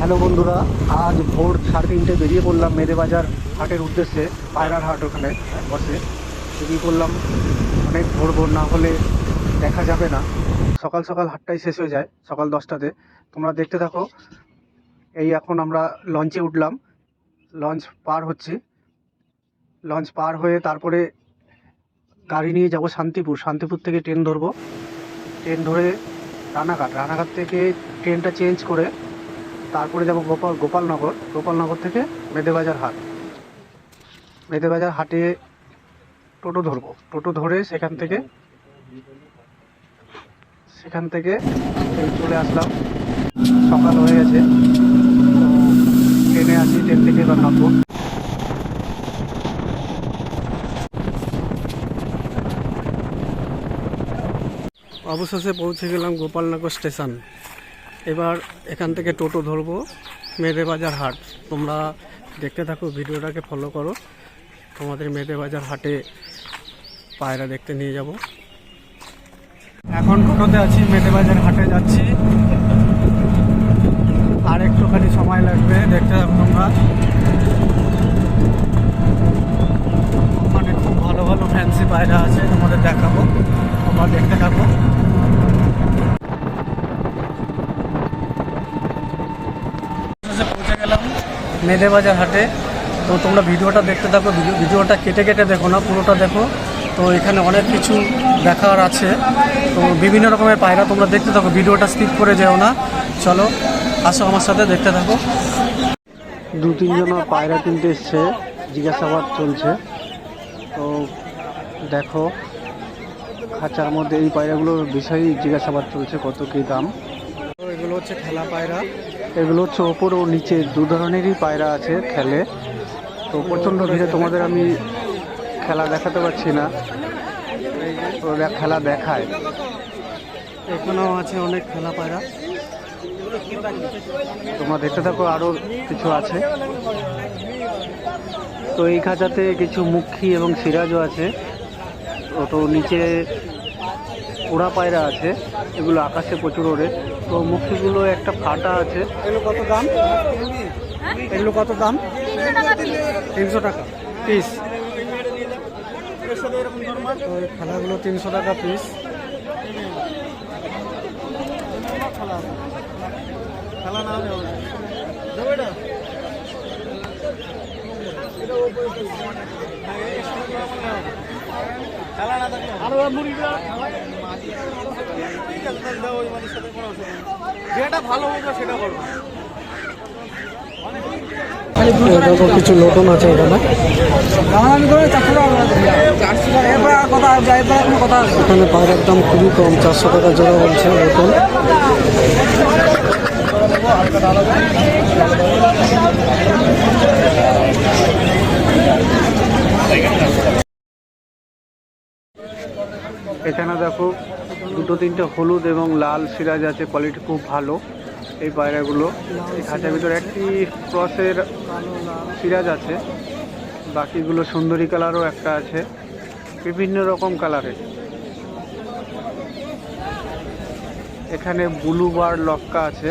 Hello বন্ধুরা, আজ ভোর সাড়ে তিনটে বেরিয়ে পড়লাম মেদেবাজার হাটের উদ্দেশ্যে, পায়রার হাট ওখানে বসে। বেরিয়ে পড়লাম অনেক ভোর ভোর, না হলে দেখা যাবে না। সকাল সকাল হাটটাই শেষ হয়ে যায়, সকাল দশটাতে। তোমরা দেখতে থাকো, এই এখন আমরা লঞ্চে উঠলাম। লঞ্চ পার হচ্ছি। লঞ্চ পার হয়ে তারপরে গাড়ি নিয়ে যাব শান্তিপুর। শান্তিপুর থেকে ট্রেন ধরবো। ট্রেন ধরে রানাঘাট। রানাঘাট থেকে ট্রেনটা চেঞ্জ করে তারপরে যাব গোপাল, গোপালনগর গোপালনগর থেকে মেদেবাজার হাট। মেদেবাজার হাটে টোটো ধরবো। টোটো ধরে সেখান থেকে সেখান থেকে চলে আসলাম। সকাল হয়ে গেছে ট্রেনে আসি ট্রেন থেকে এবার নামবো। অবশেষে পৌঁছে গেলাম গোপালনগর স্টেশন। এবার এখান থেকে টোটো ধরবো মেদে বাজার হাট। তোমরা দেখতে থাকো, ভিডিওটাকে ফলো করো। তোমাদের মেদে বাজার হাটে পায়রা দেখতে নিয়ে যাব। এখন টোটোতে আছি মেদে বাজার হাটে যাচ্ছি। আর একটুখানি সময় লাগবে, দেখতে থাকো তোমরা। ওখানে খুব ভালো ভালো ফ্যান্সি পায়রা আছে, তোমাদের দেখাবো, তোমরা দেখতে থাকো অবশেষে পৌঁছে গেলাম মেদেবাজার হাটে। তো তোমরা ভিডিওটা দেখতে থাকো ভিডিও ভিডিওটা কেটে কেটে দেখো না পুরোটা দেখো। তো এখানে অনেক কিছু দেখার আছে। তো বিভিন্ন রকমের পায়রা তোমরা দেখতে থাকো ভিডিওটা স্কিপ করে যেও না। চলো আসো আমার সাথে দেখতে থাকো। দু তিনজন পায়রা কিনতে এসছে জিজ্ঞাসাবাদ চলছে। তো দেখো খাঁচার মধ্যে এই পায়রাগুলোর বিষয়েই জিজ্ঞাসাবাদ চলছে কত কী দাম। তো এগুলো হচ্ছে খেলা পায়রা। এগুলো হচ্ছে ওপর ও নিচে দু ধরনেরই পায়রা আছে খেলে। তো প্রচণ্ড ভিড়ে তোমাদের আমি খেলা দেখাতে পারছি না। ওরা খেলা দেখায়। এখানেও আছে অনেক খেলা পায়রা। তোমরা দেখতে থাকো আরও কিছু আছে। তো এই খাঁচাতে কিছু মুখী এবং সিরাজও আছে। ও তো নিচে ওড়া পায়রা আছে এগুলো আকাশে প্রচুর ওড়ে। তো মুখীগুলো একটা ফাটা আছে। এগুলো কত দাম? এগুলো কত দাম? তিনশো টাকা। পিস। তো খেলাগুলো তিনশো টাকা পিস। খেলা না যেটা ভালো হবে সেটা করব। দেখো কিছু লোটন আছে এখানে এখানে পায়রার দাম খুবই কম চারশো টাকা জোড়া বলছে লোটন এখানে দেখো দুটো তিনটে হলুদ এবং লাল সিরাজ আছে কোয়ালিটি খুব ভালো। এই পায়রাগুলো এই খাঁচার ভিতরে একটি ক্রসের সিরাজ আছে বাকিগুলো সুন্দরী কালারও একটা আছে বিভিন্ন রকম কালারের। এখানে ব্লু বার লক্কা আছে।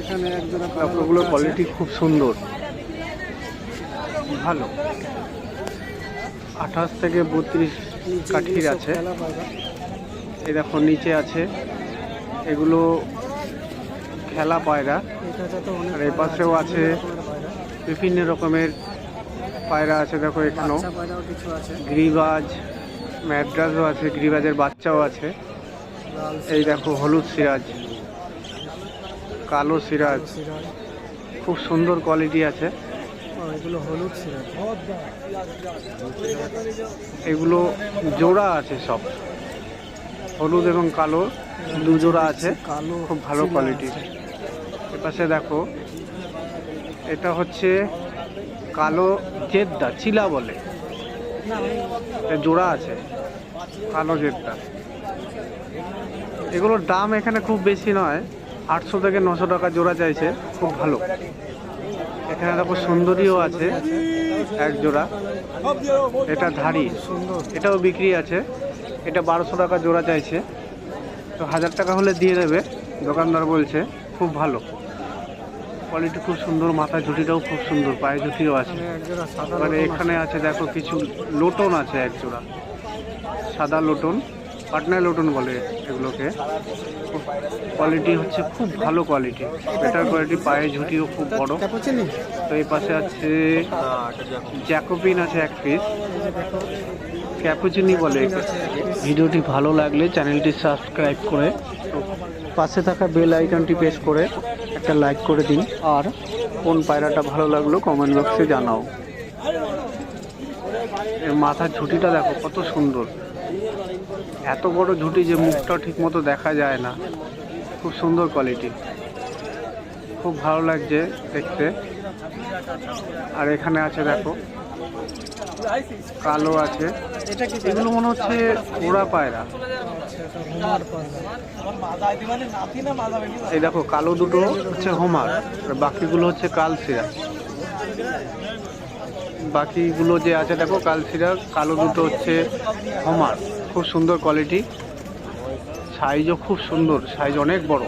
এখানে একজোড়া কোয়ালিটি খুব সুন্দর। ভালো। আঠাশ থেকে বত্রিশ কাঠির আছে। এই দেখো, নিচে আছে। এগুলো খেলা পায়রা। আর এই পাশেও আছে বিভিন্ন রকমের পায়রা আছে, দেখো এখানেও। গ্রিবাজ ম্যাড্রাসও আছে, গ্রিবাজের বাচ্চাও আছে। এই দেখো, হলুদ সিরাজ, কালো সিরাজ। খুব সুন্দর কোয়ালিটি আছে। এগুলো হলুদ এগুলো জোড়া আছে সব। হলুদ এবং কালো দু জোড়া আছে। কালো খুব ভালো কোয়ালিটির এপাশে দেখো এটা হচ্ছে কালো জেদ্দা চিলা বলে। জোড়া আছে কালো জেদ্দা। এগুলোর দাম এখানে খুব বেশি নয়। আটশো থেকে নশো টাকা জোড়া চাইছে খুব ভালো। এখানে দেখো সুন্দরীও আছে এক জোড়া। এটা ধাড়ি এটাও বিক্রি আছে। এটা বারোশো টাকা জোড়া চাইছে। তো হাজার টাকা হলে দিয়ে দেবে দোকানদার বলছে খুব ভালো। কোয়ালিটি খুব সুন্দর মাথা ঝুটিটাও খুব সুন্দর পায়ে ঝুটিও আছে। এখানে আছে দেখো কিছু লোটন আছে এক জোড়া। সাদা লোটন। পাটনা লোটন বলে এগুলোকে। কোয়ালিটি হচ্ছে খুব ভালো কোয়ালিটি বেটার কোয়ালিটি পায়ে ঝুটিও খুব বড়। তো এই পাশে আছে জ্যাকোপিন আছে এক পিস ক্যাপুচিনি বলে ভিডিওটি ভালো লাগলে চ্যানেলটি সাবস্ক্রাইব করে পাশে থাকা বেল আইকনটি প্রেস করে একটা লাইক করে দিন। আর কোন পায়রাটা ভালো লাগল কমেন্ট বক্সে জানাও। এর মাথার ঝুঁটিটা দেখো কত সুন্দর। এত বড় ঝুঁটি যে মুখটা ঠিক মতো দেখা যায় না। খুব সুন্দর কোয়ালিটি খুব ভালো লাগছে দেখতে। আর এখানে আছে দেখো, কালো আছে। এগুলো মনে হচ্ছে ওড়া পায়রা। এই দেখো, কালো দুটো হচ্ছে হোমার, আর বাকিগুলো হচ্ছে কালসিরা বাকিগুলো যে আছে দেখো কালসিরা কালো দুটো হচ্ছে হোমার। খুব সুন্দর কোয়ালিটি সাইজও খুব সুন্দর সাইজ অনেক বড়।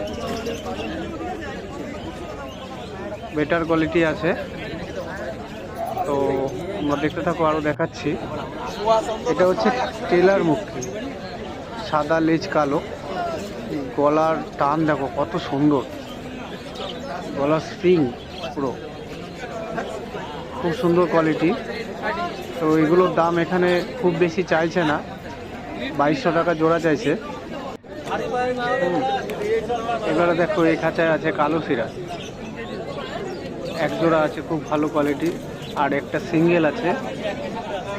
বেটার কোয়ালিটি আছে। তো আমরা দেখতে থাকো আরও দেখাচ্ছি। এটা হচ্ছে টেলার মুখী সাদা, লেজ কালো। গলার টান দেখো, কত সুন্দর। গলার স্প্রিং পুরো। খুব সুন্দর কোয়ালিটি তো এগুলোর দাম এখানে খুব বেশি চাইছে না। বাইশশো টাকা জোড়া চাইছে। এবারে দেখো, এই খাঁচায় আছে কালো সিরা। এক জোড়া আছে খুব ভালো কোয়ালিটি আর একটা সিঙ্গেল আছে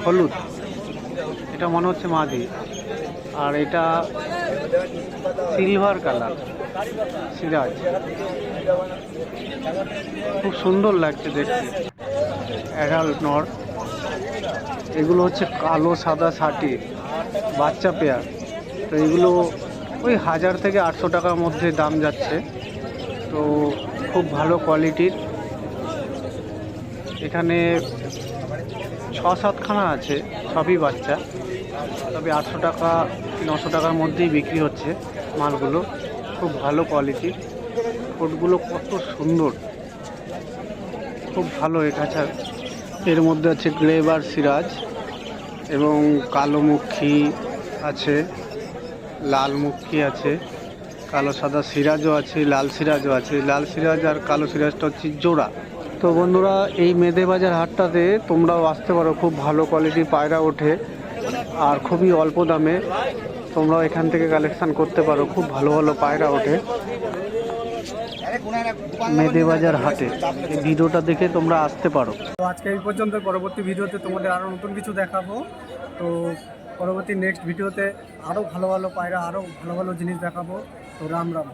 হলুদ। এটা মনে হচ্ছে মাদি। আর এটা সিলভার কালার সিরাজ খুব সুন্দর লাগছে দেখতে। অ্যাডাল্ট নর। এগুলো হচ্ছে কালো, সাদা সাটি বাচ্চা পেয়ার। তো এগুলো ওই হাজার থেকে আটশো টাকার মধ্যে দাম যাচ্ছে। তো খুব ভালো কোয়ালিটির। এখানে ছ সাতখানা আছে, সবই বাচ্চা। তবে আটশো টাকা, নশো টাকার মধ্যেই বিক্রি হচ্ছে মালগুলো। খুব ভালো কোয়ালিটির কোটগুলো কত সুন্দর। খুব ভালো একাছার এর মধ্যে আছে গ্লেবার সিরাজ এবং কালো মুখী আছে, লাল মুখী আছে, কালো সাদা সিরাজও আছে, লাল সিরাজও আছে। লাল সিরাজ আর কালো সিরাজটা হচ্ছে জোড়া। তো বন্ধুরা, এই মেদে বাজার হাটটাতে তোমরাও আসতে পারো, খুব ভালো কোয়ালিটির পায়রা ওঠে আর খুবই অল্প দামে। তোমরাও এখান থেকে কালেকশান করতে পারো, খুব ভালো ভালো পায়রা ওঠে। মেদে বাজার হাটে। এই ভিডিওটা দেখে তোমরা আসতে পারো। তো আজকে এই পর্যন্ত, পরবর্তী ভিডিওতে তোমাদের আরও নতুন কিছু দেখাবো। তো পরবর্তী নেক্সট ভিডিওতে আরও ভালো ভালো পায়রা আরও ভালো ভালো জিনিস দেখাবো। তো রাম রাম।